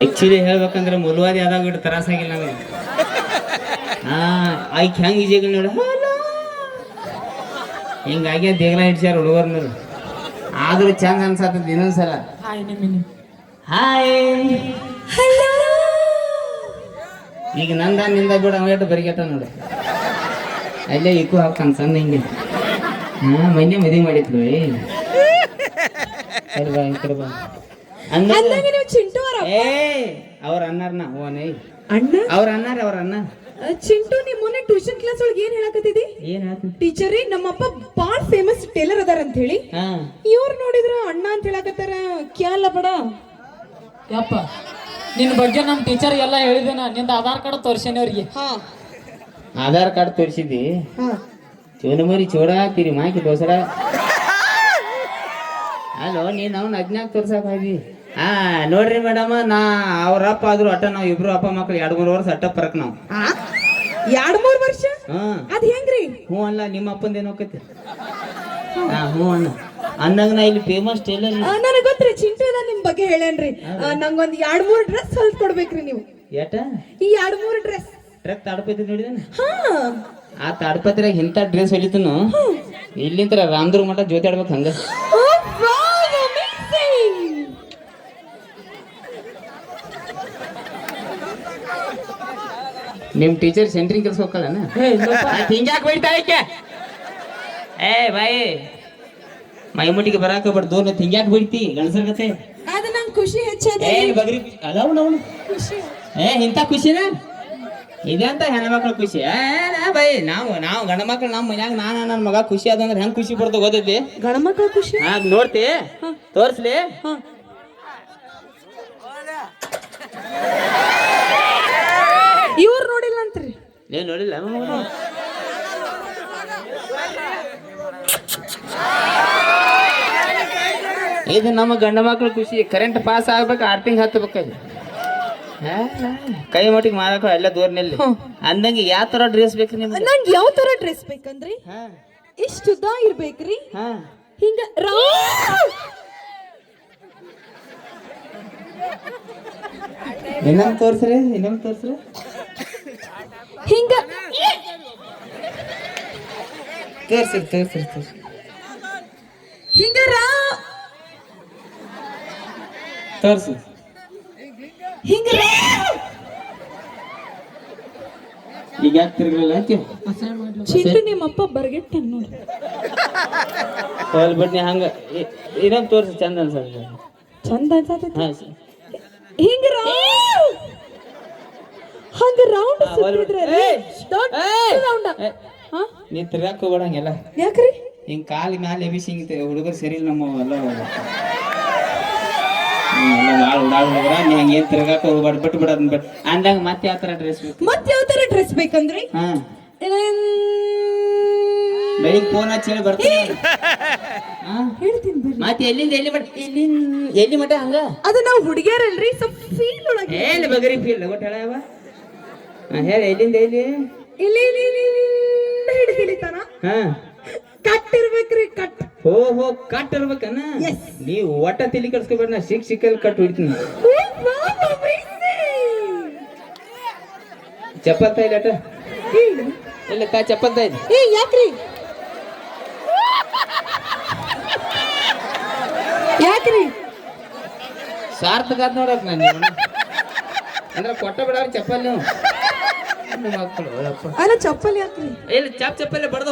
Actually ಹೇಳ್ಬೇಕಂದ್ರೆ ಮುಲುವಾದಿ ಆದಾಗ ಇಟ್ಟು ತ್ರಾಸಾಗಿಲ್ಲ ನನಗೆ. ಹಾ ಆಯ್ಕೆ ಹೆಂಗ್ ಈಜಾಗ ನೋಡ. ಹಿಂಗಾಗಿ ದೇಗಲ ಹಿಡ್ಸ್ಯಾರ ಹುಡುಗರ್ನ ಆದ್ರೂ ಚಂದ ಅನ್ಸತ್ತದ ಇನ್ನೊಂದ್ಸಲ ಹಾಯ್ ಈಗ ನಂದ ನಿಂದ ಬಿಡ ಅವೇಟು ಬರಿಗೆಟ ನೋಡು. ಅಲ್ಲೇ ಇಕ್ಕು ಹಾಕ್ತಾನ ಸಣ್ಣ ಹಿಂಗೆ. ಹಾ ಮೊನ್ನೆ ಮದುವೆ ಮಾಡಿದ್ಲು ಸರಿ ಬಾ ಈ ಕಡೆ ಬಾ. ಅಂದಾಗ ನೀವು ಚಿಂಟು ಅವರ ಏ ಅವ್ರ ಅನ್ನಾರ್ನ ಓನೇ ಅಣ್ಣ? ಅವ್ರ ಅನ್ನಾರ ಅವ್ರ ಅಣ್ಣ. ಚಿಂಟು ನಿಮ್ ಮೊನ್ನೆ ಟ್ಯೂಷನ್ ಕ್ಲಾಸ್ ಒಳಗೆ ಏನ್ ಹೇಳಕತ್ತಿದಿ? ಏನ್ ಹೇಳ್ತೀನಿ ಟೀಚರ್ ನಮ್ಮಪ್ಪ ಬಾಳ್ ಫೇಮಸ್ ಟೇಲರ್ ಅದಾರ ಅಂತ ಹೇಳಿ ಹಾ. ಇವ್ರು ನೋಡಿದ್ರ ಅಣ್ಣ ಅಂತ ಹೇಳಕತ್ತಾರ. ಕ್ಯಾಲ ಬಡ? ಯಪ್ಪ ನಿನ್ನ ಬಗ್ಗೆ ನಮ್ಮ ಟೀಚರ್ ಎಲ್ಲ ಹೇಳಿದೇನ ನಿಂದ ಆಧಾರ್ ಕಾರ್ಡ್ ತೋರ್ಸೇನೆ ಅವ್ರಿಗೆ. ಹಾ. ಆಧಾರ್ ಕಾರ್ಡ್ ತೋರಿಸಿದ್ದಿ? ಹಾ. ಚೋನ ಮರಿ ಚೋಡ ತಿರಿ ಮಾಕಿ ದೋಸರ ಅಲ್ಲೋ ನೀನು ಅವ್ನ ಅಜ್ಞಾಗ ತೋರ್ಸಕ್ ಹೋಗಿ. ಹಾ ನೋಡ್ರಿ ಮೇಡಮ್ ನಾ ಅವ್ರ ಅಪ್ಪ ಆದ್ರು ಅಟ್ಟ ನಾವ್ ಇಬ್ರು ಅಪ್ಪ ಮಕ್ಳು ಎರಡ್ ಮೂರು ವರ್ಷ ಅಟ್ಟ ಪರಕ್ ನಾವ್. ಆ? ಎರಡ್ ಮೂರ್ ವರ್ಷ? ಹಾ. ಅದ್ ಹೆಂಗ್ರಿ? ಹ್ಞೂ ಅಲ್ಲ ನಿಮ್ಮ ಅಪ್ಪಂದ ಏನು ಹೋಗತ್ತೆ ಹಾ ಹ್ಞೂ ಅಣ್ಣ. ಅನ್ನಂಗ ನಾ ಇಲ್ಲಿ ಫೇಮಸ್ ಟೇಲರ್ ನನಗೆ ಗೊತ್ತ್ರಿ ಚಿಂಟು ಅದ ನಿಮ್ ಬಗ್ಗೆ ಹೇಳೇನ್ರಿ. ಆ, ನಂಗೊಂದ್ ಎರಡ್ ಮೂರ್ ಡ್ರೆಸ್ ಹೊಲ್ದ್ ಕೊಡ್ಬೇಕ್ರಿ ನೀವು. ಏಟ ಈ ಎರಡ್ ಮೂರ್ ಡ್ರೆಸ್ ಟ್ರಕ್ ತಾಡ್ಪತಿ ನೋಡಿದ ಹಾ. ಆ ತಾಡ್ಪತ್ರಾಗ ಇಂಥ ಡ್ರೆಸ್ ಹೊಲಿತನು ಇಲ್ಲಿಂತ್ರ ರಾಮದುರ್ಗ ಮಠ ಜೋತಿ ಆಡ್ಬೇಕು ಹಂಗ. Oh, ನಿಮ್ ಟೀಚರ್ ಸೆಂಟ್ರಿಂಗ್ ಕೆಲಸ ಹೋಗಲ್ಲನ ಹಿಂಗ್ಯಾಕೆ ಬೈತಾ ಐಕೆ ಏ ಬಾಯಿ. ಮೈಮುಟಿಗೆ ಬರಾಕ ಬಟ್ ದೂರ ಹಿಂಗ್ಯಾಕ್ ಬೈತಿ ಗಣಸರ್ ಕತೆ ಅದು ನಂಗ್ ಖುಷಿ ಹೆಚ್ಚದ. ಏ ಬಗ್ರಿ. ನಾವು ಏ ಇಂಥ ಖುಷಿನ? ಇದಂತ ಹೆಣ್ಮಕ್ಳ ಖುಷಿ. ಬೈ ನಾವು ನಾವು ಗಂಡ ಮಕ್ಳು ನಮ್ಮ ಮನ್ಯಾಗ ನಾನು ನನ್ನ ಮಗ ಖುಷಿ ಅದಂದ್ರೆ ಹೆಂಗ್ ಖುಷಿ ಬರ್ತದೆ ಗಂಡ ಗಣಮಕ್ಳ ಖುಷಿ? ಹಾ ನೋಡ್ತಿ. ತೋರ್ಸ್ಲಿ. ಹಾ. ಇವ್ರು ನೋಡಿಲ್ಲ ಅಂತ್ರಿ ಏನ್ ನೋಡಿಲ್ಲ? ಇದು ನಮ್ಮ ಗಂಡ ಮಕ್ಳು ಖುಷಿ. ಕರೆಂಟ್ ಪಾಸ್ ಆಗ್ಬೇಕು ಆರ್ ತಿಂಗ್ ಹತ್ತಬೇಕು ಕೈ ಮಟ್ಟಿಗೆ ಮಾಡಕ ಎಲ್ಲ ದೂರನಲ್ಲಿ ಅಂದಂಗೆ ಯಾವ ತರ ಡ್ರೆಸ್ ಬೇಕು ನಿಮ್ಗೆ? ನಂಗೆ ಯಾವ ತರ ಡ್ರೆಸ್ ಬೇಕಂದ್ರಿ? ಇಷ್ಟು ಉದ್ದ ಇರ್ಬೇಕ್ರಿ. ಹಿಂಗ ಇನ್ನೊಂದು ತೋರ್ಸ್ರಿ ಇನ್ನೊಂದು ತೋರ್ಸ್ರಿ ಹಿಂಗ ತೋರ್ಸ್ರಿ ತೋರ್ಸ್ರಿ ತೋರ್ಸ್ರಿ ಹಿಂಗ ರಾ ತೋರ್ಸಿ. ಹಿಂಗ ಈಗ ಯಾಕೆ ತಿರ್ಗಲಿಲ್ಲ? ಅಂತೀವಿ ಚಿಂಟು ನಿಮ್ಮಪ್ಪ ಬರ್ಗೆಟ್ಟ ನೋಡಿ. ಹೋಲ್ ಬಿಡ್ನಿ ಹಂಗ. ಏನಂತ ತೋರ್ಸು ತೋರ್ಸಿ ಚಂದ ಅನ್ಸತ್ತೆ ಚಂದ ಅನ್ಸತ್ತೆ ಹಾ ಸರಿ ಹಿಂಗ ರೌಂಡ್ ಸುತ್ತಿದ್ರೆ! ದೊಡ್ಡ ರೌಂಡ್ ನೀ ತಿರ್ಗಾಕ ಹೋಗ್ಬೇಡ ಹಂಗೆಲ್ಲ ಯಾಕ್ರಿ? ಹಿಂಗ್ ಕಾಲ್ ಮ್ಯಾಲೆ ಎಬಿಸಿ ಹಿಂಗ ಹುಡುಗರು ಸರಿ ಇಲ್ಲ ನಮ್ಮ ಎಲ್ಲ ಭಾಳ ಉಡಾಳ ಹುಡುಗರ ನೀ ಹಂಗೆ ಏನ್ ತಿರ್ಗಾಕ ಹೋಗ್ಬಾರ್ದು ಬಿಟ್ಟು ಬಿಡೋದ್ ಬಿಟ್ಟು ಅಂದಾಗ ಮತ್ತೆ ಯಾವ ಥರ ಡ್ರೆಸ್ ಬೇಕು? ಮತ್ ಯಾವ ತರ ಡ್ರೆಸ್ ಬೇಕಂದ್ರಿ? ಹಾ. ಬೆಳಿಗ್ಗೆ ಫೋನ್ ಹಚ್ಚಿ ಹೇಳಿ ಬರ್ತೀನಿ ಹೇಳ್ತೀನಿ ಬರ್ರಿ. ಮತ್ತೆ ಎಲ್ಲಿಂದ ಎಲ್ಲಿ ಮಟ ಎಲ್ಲಿಂದ ಎಲ್ಲಿ ಮಟ ಹಂಗ? ಅದು ನಾವು ಹುಡುಗಿಯರಲ್ರಿ ಸ್ವಲ್ಪ ಫೀಲ್ ಒಳಗೆ. ಏನ್ ಬಗರಿ ಫೀಲ್ ಒಟ್ಟು ಹೇಳವ ಹೇಳಿ ಎಲ್ಲಿಂದ ಎಲ್ಲಿ ಇಲ್ಲಿ ಇಲ್ಲಿ ಇಲ್ಲಿ ಇಲ್ಲಿಂದ ಹಿಡಿದು ಹಿಡಿತಾನ ಹಾ. ಕಟ್ ಇರ್ಬೇಕ್ರಿ ಕಟ್. ಹೋ ಹೋ ಕಟ್ ಇರ್ಬೇಕನ ನೀ ಒಟ್ಟ ತಿಳಿ ಕಳ್ಸ್ಕೊಬೇಡ ನಾ ಸಿಕ್ ಸಿಕ್ಕಲ್ಲಿ ಕಟ್ ಹೊಡಿತೀನಿ ಚಪ್ಪತ್ತ ಇಲ್ಲ ಅಟ? ಇಲ್ಲ ಕಾ ಚಪ್ಪತ್ತ ಇದೆ ಏ ಯಾಕ್ರಿ? ಯಾಕ್ರಿ? ಸಾರ್ಥಕ ಆತ್ ನೋಡಕ್ ನಾನು ಅಂದ್ರೆ ಕೊಟ್ಟ ಬಿಡಾರ ಚಪ್ಪಲ್ ನೀವು. ಮಕ್ಕಳು ಅಲ್ಲ ಚಪ್ಪಲಿ ಹಾಕ್ರಿ. ಇಲ್ಲ ಚಾಪ್ ಚಪ್ಪಲ್ಲೇ ಬಡ್ದು